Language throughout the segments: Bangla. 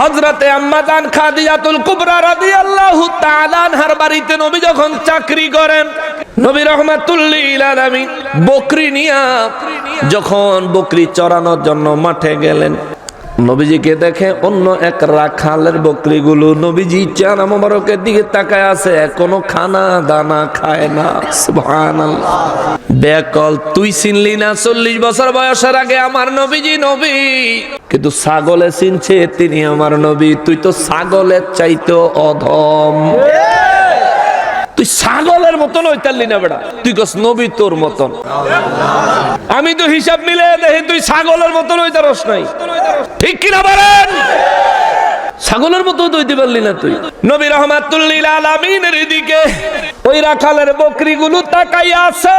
হজরতে আম্মাজান খাদিজাতুল কুবরা রাদিয়াল্লাহু তাআলা আনহার বাড়িতে নবী যখন চাকরি করেন, নবী রহমাতুল্লিল আলামিন বকরি নিয়া, যখন বকরি চড়ানোর জন্য মাঠে গেলেন নবীজিকে দেখে? অন্য এক রাখালের বকরিগুলো নবীজি চানা মোবারকের দিকে তাকায় আছে কোনো খানা দানা খায় না। বেকল, তুই চিনলি না চল্লিশ বছর বয়সের আগে আমার নবীজি নবী? কিন্তু ছাগলে চিনছে, তিনি আমার নবী। তুই তো ছাগলের চাইতো অধম। তুই মতন হইতারলি না বেড়া। তুই কস, নবী তোর মতন। আমি তো হিসাব মিলে দেখি তুই ছাগলের নাই। ঠিক কিনা বলেন? ছাগলের মতো দইতে পারলি না তুই। নবী রহমাতুল্লিল দিকে ওই রাখালের বকরিগুলো তাকাই আছে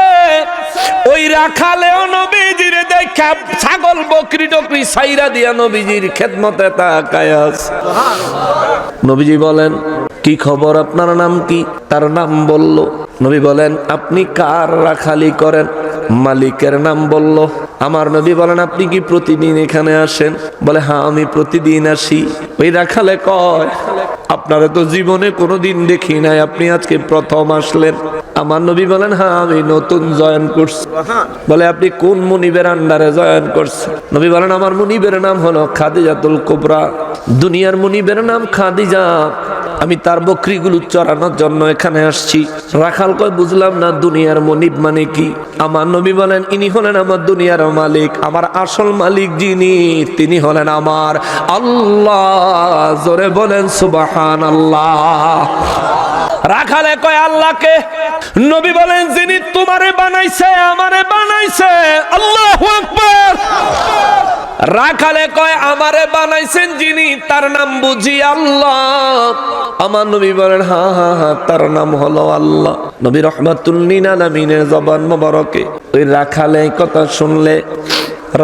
ওই রাখালেও নবীজির দেখা ছাগল, বকরি, টকরি সাইরা দিয়া নবীজির খেদমতে তাকাই আছে নবীজি বলেন কি খবর আপনার নাম কি? তার নাম বলল, নবী বলেন, আপনি কার রাখালি করেন? মালিকের নাম বলল, আমার নবী বলেন, আপনি কি প্রতিদিন এখানে আসেন? বলে হ্যাঁ আমি প্রতিদিন আসি। ওই রাখালে কয়, আপনারা তো জীবনে কোনোদিন দেখি নাই, আপনি আজকে প্রথম আসলেন। আমার নবী বলেন হ্যাঁ আমি নতুন জয়েন করছি। বলে, আপনি কোন মুনিবের আন্ডারে জয়েন করছেন? নবী বলেন, আমার মুনিবের নাম হলো খাদিজাতুল কোবরা। দুনিয়ার মুনিবের নাম খাদিজা। আমি তার বকরিগুলো চড়ানোর জন্য এখানে আসছি। রাখাল কয়, বুঝলাম না, দুনিয়ার মনিব মানে কি? আমার নবী বলেন, ইনি হলেন আমার দুনিয়ার মালিক, আমার আসল মালিক যিনি, তিনি হলেন আমার আল্লাহ। জোরে বলেন সুবাহান আল্লাহ রাখালে কয়, আল্লাহকে। নবী বলেন, যিনি তোমারে বানাইছে, আমারে বানাইছে। আল্লাহ আকবার। রাখালে কয়, আমারে বানাইছেন যিনি, তার নাম বুঝি আল্লাহ। আমার নবী বলেন, হা হা হা, তার নাম হলো আল্লাহ। নবী রহমাতুল্লিন আলমিনের জবান মোবারকে। ওই রাখালে কথা শুনলে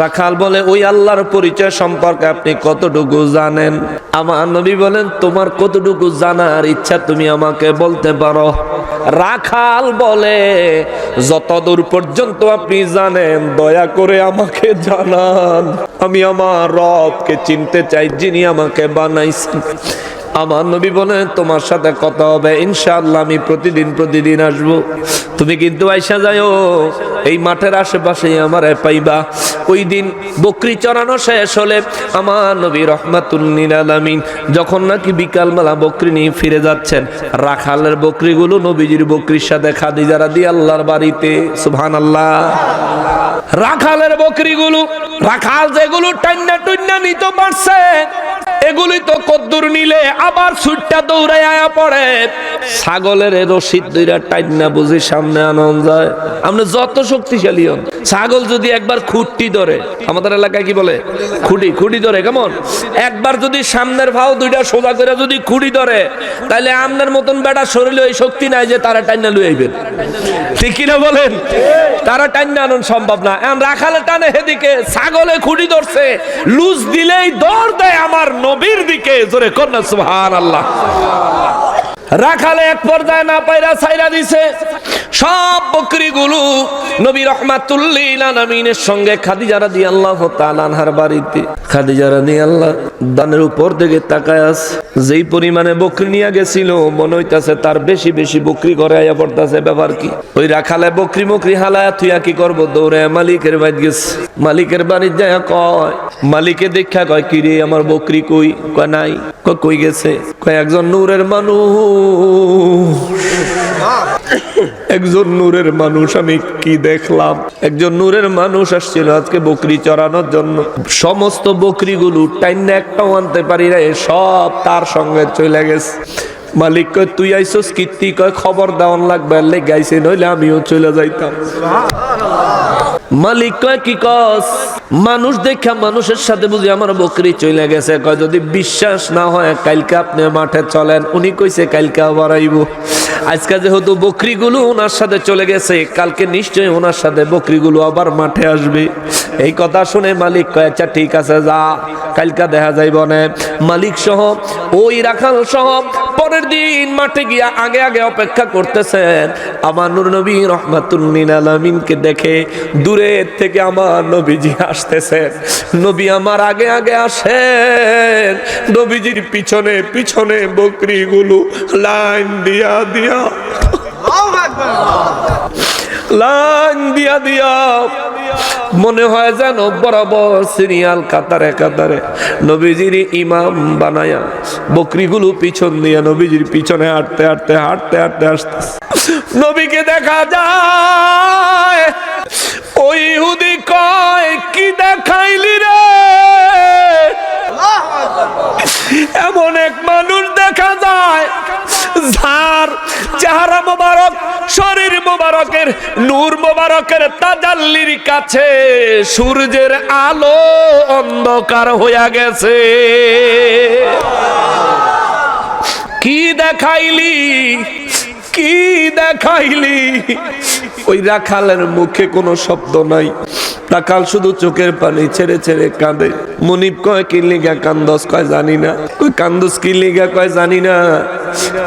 রাখাল বলে, ওই আল্লাহর পরিচয় সম্পর্কে আপনি কতটুকু জানেন? আমার নবী বলেন, তোমার কতটুকু জানার ইচ্ছা তুমি আমাকে বলতে পারো। রাখাল বলে, যতদূর পর্যন্ত আপনি জানেন, দয়া করে আমাকে জানান। আমি আমার রবকে চিনতে চাই যিনি আমাকে বানাইছেন। আমার নবী বলে, তোমার সাথে কথা হবে, ইনশাআল্লাহ আমি প্রতিদিন প্রতিদিন আসব। তুমি কিন্তু আইসা যাও এই মাঠের আশেপাশে আমার পাইবা। ওই দিন বকরি চড়ানো শেষ হলে আমার নবী রহমাতুল্লিল আলামিন যখন নাকি বিকালবেলা বকরি নিয়ে ফিরে যাচ্ছেন, রাখালের বকরিগুলো নবীজির বকরির সাথে খাদিজারা দিয়ে আল্লাহর বাড়িতে, সুবহানাল্লাহ। রাখালের বকরিগুলো, রাখাল যেগুলো টান্না টুন্না নিতে পারছে এগুলি তো কদ্দুর নিলে আবার সুইটটা দৌড়ায় আয়া পড়ে। ছাগলের রশিদ দুইটা টাইনা বুঝি সামনে আনন্দ যায়। আপনি যত শক্তিশালী হন, ছাগল যদি একবার খুঁটি ধরে, আমাদের এলাকায় কি বলে? খুঁটি খুঁটি ধরে, কেমন? একবার যদি সামনের ভাও দুইটা সোজা করে যদি খুঁটি ধরে তাহলে আমনের মতন বেটা শরীরে ওই শক্তি নাই যে তারা টাইনা লুই আইবেন। ঠিক কিনা বলেন? তারা টাইনা আনন সম্ভব না। এখন রাখালে টানে হেদিকে, ছাগলে খুঁটি ধরছে, লুজ দিলেই দৌড় দেয় আমার নবীর দিকে জোরে কন্যা সুহান আল্লাহ রাখালে এক পর্যায়ে না পাইরা ছাইরা দিছে। সব বকরিগুলো নবী রহমাতুল্লিল আলামিনের সঙ্গে খাদিজা রাদিয়াল্লাহু তাআলা আনহার বাড়িতে। খাদিজা রাদিয়াল্লাহ দানের উপর দিকে তাকায় আছে। যেই পরিমাণে বকরি নিয়ে গেছিল, মনে হইতাছে তার বেশি বেশি বকরি ঘরে আয়া পড়তাছে, ব্যাপার কি? ওই রাখালে বকরি মকরি হালায়া থুইয়া কি করব? দৌড়ে মালিকের বাড়ি গেছে। মালিকের বাড়ি যায় কয়, মালিকে দেখা কয় কি রে আমার বকরি কই? কয়, নাই। কই গেছে? কয়, একজন নূরের মানুষ। একজন নূরের মানুষ, আমি কি দেখলাম? একজন নূরের মানুষ আসছিল আজকে বকরি চড়ানোর জন্য। সমস্ত বকরিগুলো টাইন একটাও আনতে পারি না সব তার সঙ্গে চলে গেছে। মালিক কয়, তুই আইসস কীর্তি কয়, খবর দেওয়ান লাগবে গাইছে নইলে আমিও চলে যাইতাম। মালিক কয়, কি কস? মানুষ দেখা মানুষের সাথে বুঝি আমার বকরি চলে গেছে। কয়, যদি বিশ্বাস না হয়, কালকে আপনি মাঠে চলেন। উনি কইছে, কালকে আবার আইব। আজকে যেহেতু বকরিগুলো ওনার সাথে চলে গেছে, কালকে নিশ্চয়ই ওনার সাথে বকরিগুলো আবার মাঠে আসবে। এই কথা শুনে মালিক কয় আচ্ছা ঠিক আছে, যা, কালকা দেখা যাইব না। মালিক সহ, ওই রাখাল সহ পরের দিন মাঠে গিয়া আগে আগে অপেক্ষা করতেছেন। আমার নূর নবী রহমাতুল্লিন আলামিনকে দেখে দূরের থেকে আমার নবীজি আসতেছেন। নবী আমার আগে আগে আসেন। নবীজির পিছনে পিছনে বকরিগুলো লাইন দিয়া দিয়া লাইন দিয়া দিয়া মনে হয় যেন বরাবর সিরিয়াল কাতারে কাতারে নবীজির ইমাম বানায়া বকরিগুলো পিছন দিয়া নবীজির পিছনে হাঁটতে হাঁটতে হাঁটতে হাঁটতে আসতে নবীকে দেখা যায় ওই ইহুদি কয়, কি দেখাইলি রে? এমন এক মানুষ দেখা যায়, যার চেহারা মোবারক, শরীর মোবারকের, নূর মোবারকের তাজাল্লির কাছে সূর্যের আলো অন্ধকার হইয়া গেছে। কি দেখাইলি? কি দেখাইলি? ওই রাখালের মুখে কোনো শব্দ নাই। রাখাল শুধু চোখের পানি ছেড়ে ছেড়ে কাঁদে। মনিব কয় কি লিগা কান্দস? কয় জানি না। ওই কান্দস কি লিগা? কয় জানি না।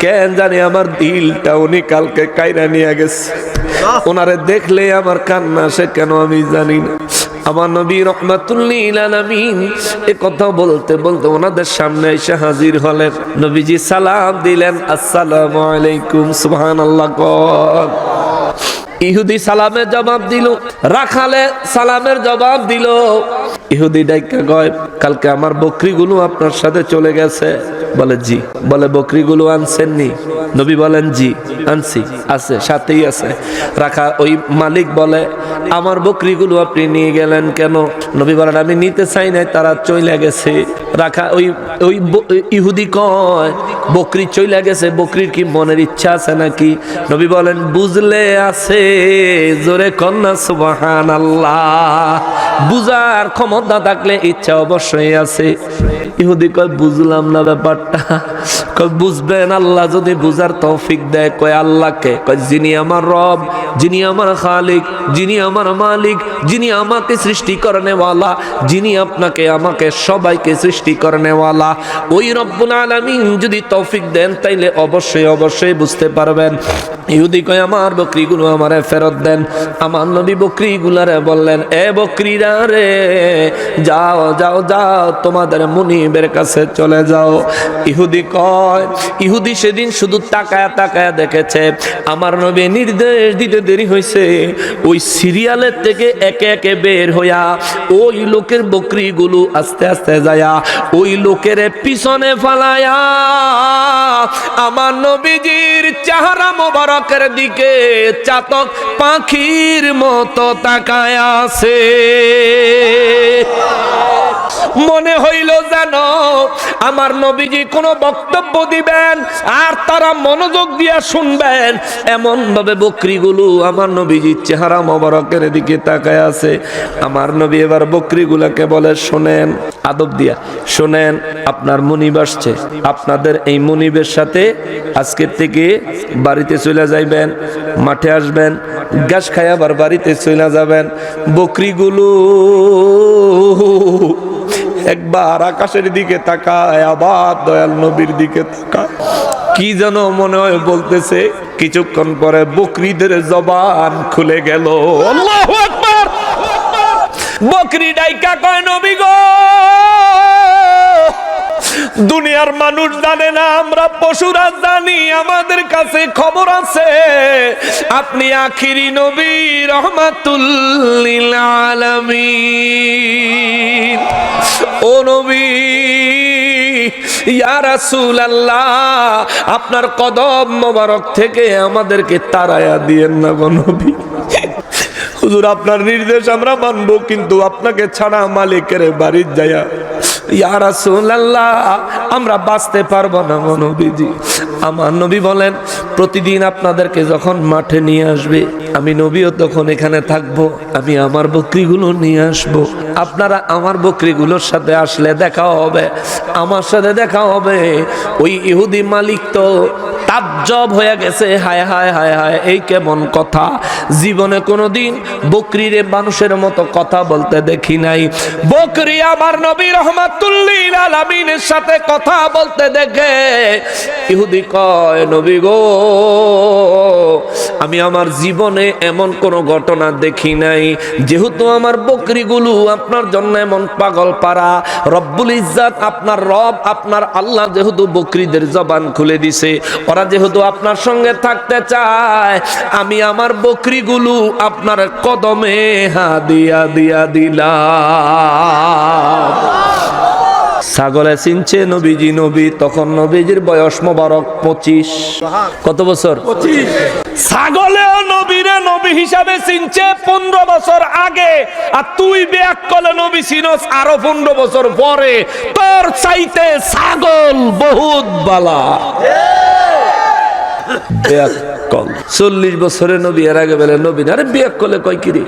কেন জানি আমার দিলটা উনি কালকে কাইরা নিয়ে গেছে। ওনারে দেখলে আমার কান্না সে কেন আমি জানি না। আমার নবী রহমাতুল্লিল এ কথা বলতে বলতে ওনাদের সামনে এসে হাজির হলেন। নবীজি সালাম দিলেন, আসসালাম আলাইকুম, সুবহানাল্লাহ, কর। ইহুদি সালামের জবাব দিল, রাখালে সালামের জবাব দিল। ইহুদি ডাইকা গয় কালকে আমার বকরিগুলো আপনার সাথে চলে গেছে। বলে, জি। বলে, বকরিগুলো আনছেননি। নবী বলেন, জি, আনছি, আছে, সাথেই আছে। রাখা, ওই মালিক বলে, আমার বকরিগুলো আপনি নিয়ে গেলেন কেন? নবী বলেন, আমি নিতে চাই নাই, তারা চইলে গেছে। রাখা, ওই ওই ইহুদি কয়, বকরি চলে গেছে, বকরির কি মনের ইচ্ছা আছে নাকি? নবী বলেন, বুঝলে আছে, জোরে কন্যা সুবাহান আল্লাহ বুঝার ক্ষমতা থাকলে ইচ্ছা অবশ্যই আছে। ইহুদি কয় বুঝলাম না ব্যাপারটা। বুঝবেন আল্লাহ যদি বুঝার তৌফিক দেয়, কয়, আল্লাহকে, কয়, যিনি আমার রব, যিনি আমার খালিক, যিনি আমার মালিক, যিনি আমাকে সৃষ্টি করনেওয়ালা, যিনি আপনাকে, আমাকে সবাইকে সৃষ্টি করনেওয়ালা, ওই রব্বুল আলামিন যদি তৌফিক দেন, তাইলে অবশ্যই অবশ্যই বুঝতে পারবেন। ইহুদি কয়, আমার বকরিগুলো আমারে ফেরত দেন। আমার নবী বকরিগুলারে বললেন, এ বকরিরা রে, যাও যাও যাও, তোমাদের মুনিবের কাছে চলে যাও। ইহুদি কয় ইহুদি সেদিন শুধু তাকায়া তাকায়া দেখেছে। আমার নবী নির্দেশ দিতে দেরি হয়েছে। ওই সিরিয়ালের থেকে একে একে বের হইয়া ওই লোকের বকরিগুলো আস্তে আস্তে যায়া ওই লোকের পিছনে ফালায়া আমার নবীজির চেহারা মোবারকের দিকে চাতক পাখির মতো তাকায় আছে। মনে হইল যেন আমার নবীজি কোনো বক্তব্য দিবেন আর তারা মনোযোগ দিয়া শুনবেন। এমন ভাবে বকরিগুলো আমার নবীজির চেহারা মোবারকের দিকে তাকায় আছে। আমার নবী এবার বকরিগুলাকে বলে, শোনেন, আদব দিয়া, শোনেন, আপনার মুনিব আসছে। আপনাদের এই মুনিবের সাথে আজকের থেকে বাড়িতে চলে যাইবেন, মাঠে আসবেন গাছ খাই আবার বাড়িতে চলে যাবেন। বকরিগুলো একবার আকাশের দিকে তাকায়, আবার দয়াল নবীর দিকে তাকায়। কি যেন মনে হয় বলতেছে, কিছুক্ষণ পরে বকরিদের জবান খুলে গেল। বকরি ডাইকা কয়, নবী গো! দুনিয়ার মানুষ জানে না, আমরা পশুরা জানি, আমাদের কাছে খবর আছে। আপনি আখিরি নবী রহমাতুল্লিল আলামিন ও নবী রাসূলুল্লাহ, আপনার কদম মোবারক থেকে আমাদেরকে তারায়া দিয়েন না গো নবী। হুজুর, আপনার নির্দেশ আমরা মানবো, কিন্তু আপনাকে ছাড়া মালিকের বাড়ির যায়া আমরা বাঁচতে পারব না নবীজি। আমার নবী বলেন, প্রতিদিন আপনাদেরকে যখন মাঠে নিয়ে আসবে, আমি নবীও তখন এখানে থাকব, আমি আমার বকরিগুলো নিয়ে আসব। আপনারা আমার বকরিগুলোর সাথে আসলে দেখা হবে, আমার সাথে দেখা হবে। ওই ইহুদি মালিক তো তাজ্জব হয়ে গেছে। হায় হায় হায় হায়, এই কেমন কথা? জীবনে কোনোদিন বকরিরে মানুষের মতো কথা বলতে দেখি নাই। বকরি আমার নবী রহমাতুল্লিল আলামিনের সাথে কথা বলতে দেখে। ইহুদি কয়, নবী গো আমি আমার জীবনে এমন কোনো ঘটনা দেখি নাই। যেহেতু আমার বকরিগুলো আপনার জন্য এমন পাগল পারা রব্বুল ইজ্জাত আপনার রব, আপনার আল্লাহ যেহেতু বকরিদের জবান খুলে দিছে, ওরা যেহেতু আপনার সঙ্গে থাকতে চায়, আমি আমার বকরিগুলো আপনার কদমে হা দিয়া দিয়া দিলাম। ছাগলে চিনছে নবীজি নবী তখন নবীজির বয়স মোবারক পঁচিশ। কত বছর? ছাগলেও নবীরে নবী হিসাবে চিনছে পনেরো বছর আগে। আর তুই ব্যাক কলে নবী চিনস আরও পনেরো বছর পরে। তোর চাইতে ছাগল বহুত বালা। ব্যাক কল চল্লিশ বছরে নবী এর আগে বেলে নবী আরে ব্যাক কলে কয় কিরি?